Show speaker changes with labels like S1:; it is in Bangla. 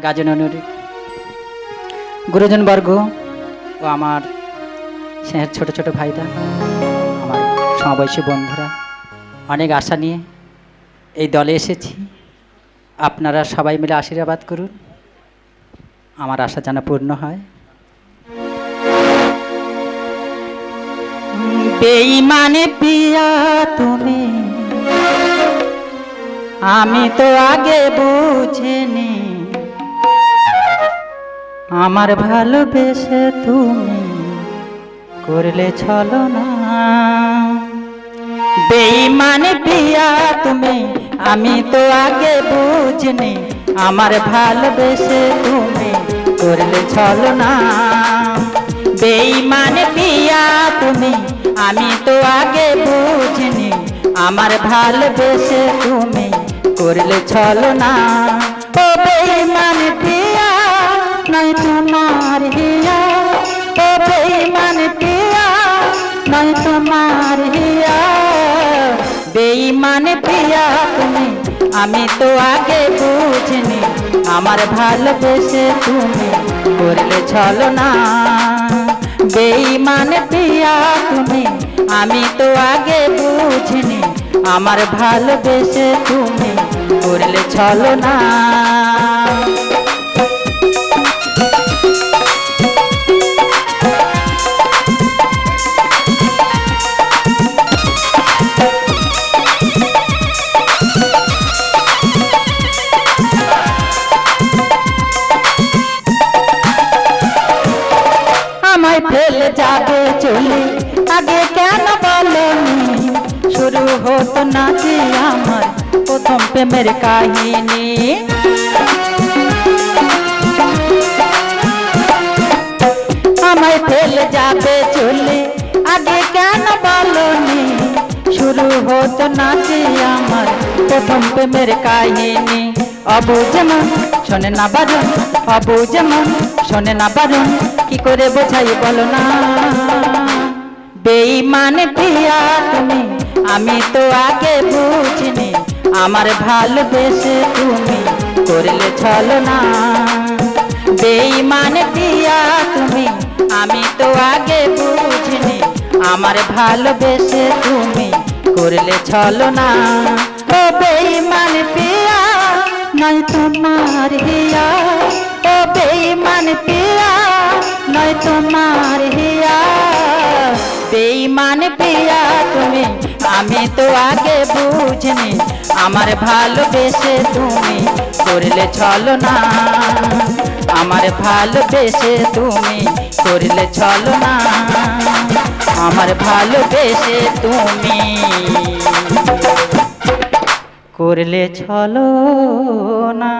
S1: গাজননুর গুরুজনবর্গ ও আমার স্নেহের ছোট ছোট ভাইরা, আমার সমবয়সী বন্ধুরা, অনেক আশা নিয়ে এই দলে এসেছি। আপনারা সবাই মিলে আশীর্বাদ করুন। আমার আশা যেন পূর্ণ হয়। বেইমানে পিয়া তুমি, আমি তো আগে বুঝিনি। আমার ভালোবেসে তুমি করলে চলো না। বেইমান পিয়া তুমি, আমি তো আগে বুঝিনি। আমার ভালোবেসে তুমি করলে চলো না। বেইমানে পিয়া তুমি, আমি তো আগে বুঝিনি। আমার ভালোবেসে তুমি করলে চলো না। ও বেইমান নাই তোমার হিয়া, ও বেইমান পিয়া নাই তোমার হিয়া। বেইমান পিয়া তুমি, আমি তো আগে বুঝিনি, আমার ভালোবেসে তুমি করলে চলো না। বেইমান পিয়া তুমি, আমি তো আগে বুঝিনি, আমার ভালোবেসে তুমি করলে চলো না। যাবে চলে আগে কেন বলনি? শুরু হতো না যে আমার প্রথম প্রেমের কাহিনী? আমায় ফেলে যাবে চলে, আগে কেন বলনি? শুরু হতো না যে আমার প্রথম প্রেমের কাহিনী? অবু যেমন শোনে না বারণ অবু যেমন শোনে না বারণ, কি করে বোঝাই বলো না? বেইমান পিয়া তুমি, আমি তো আগে বুঝিনি, আমার ভালোবেসে তুমি করলে চলো না। বেইমান পিয়া তুমি, আমি তো আগে বুঝিনি, আমার ভালোবেসে তুমি করলে চলো না। ও বেইমান পিয়া নাই তোমার হিয়া, ও বেইমান পিয়া নয় তোমার পিয়া তুমি, আমি তো আগে বুঝিনি, আমার ভালোবেসে তুমি করলে চলো না। আমার ভালোবেসে তুমি করলে চলো না। আমার ভালোবেসে তুমি করলে চলো না।